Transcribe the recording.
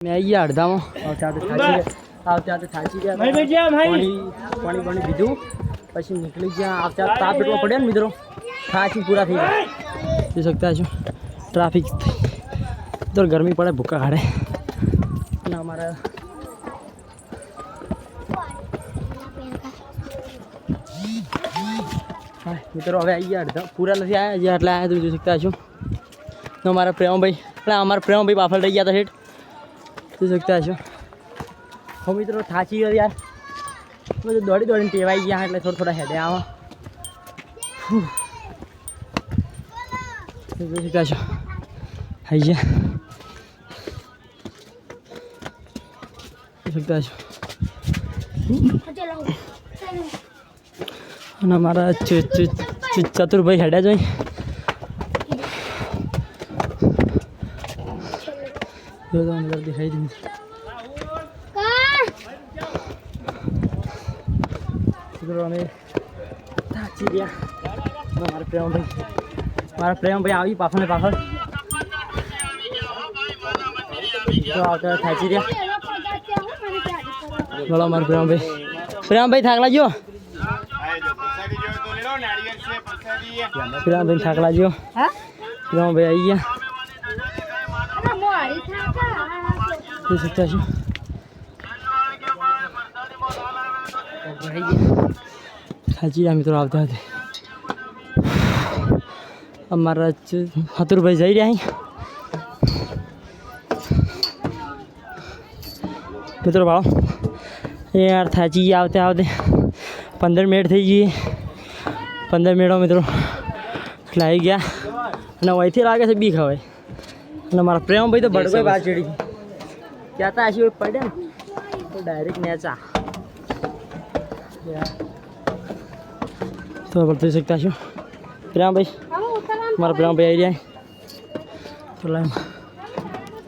મેં આવી ગયા અડધામાં આવતા આવતા થાચી ગયા આવતા આવતા થાચી ગયા ભાઈ ભાઈ જ્યાં ભાઈ પાણી પાણી પાણી પીધું પછી નીકળી ગયા આવતા આવતા તાપ એટલો પડ્યો ને મિત્રો થાચી પૂરા થઈ ગયા જોઈ શકતા છો ટ્રાફિક તો ગરમી પડે ભૂકા કાઢે અને અમારા હા, મિત્રો હવે આવી ગયા અડધા પૂરા નથી આવ્યા હજી આટલા આવ્યા તમે જોઈ શકતા છો તો અમારા પ્રેમભાઈ એટલે અમારા પ્રેમભાઈ પાફલ રહી ગયા હતા હેઠ જોઈ શકતા છો હો મિત્રો થાચી ગયો યાર બધું દોડી દોડીને ટેવાઈ ગયા એટલે થોડા થોડા હેડે આવા ફૂ. જોઈ શકતા છો આવી ગયા જોઈ શકતા છો અને અમારા ચુ- ચુ- ચુ- ચતુરભાઈ હેડ્યા જોઈ જો તો અંદર દેખાઈ દીધું મિત્રો અમે થાચી ગયા મારા પ્રેમભાઈ મારા પ્રેમભાઈ આવી પાછળ. ને પાછળ તો આવતા થાચી રહ્યા બોલો મારા પ્રેમભાઈ પ્રેમભાઈ થાકલા જો પ્રેમભાઈ થાકલા જો પ્રેમભાઈ આવી ગયા. જોઈ શકતા છો. થાચી ગયા મિત્રો, આવતા હતા અમારા હતુરભાઈ જઈ રહ્યા મિત્રો, ભાવ. યાર થાચી ગયા આવતે આવતે. પંદર મિનિટ થઈ ગઈ. પંદર મિનિટો મિત્રો લાવી ગયા. અને અહીંથી લાગે છે બી ખવાય અને મારા પ્રેમભાઈ તો ભડકો બહાર ચડી ત્યાં તો આશી પડે ને તો ડાયરેક્ટ નેચા તો જોઈ શકતા છો પ્રેમભાઈ મારા પ્રેમભાઈ આવી જાય તો લાઈન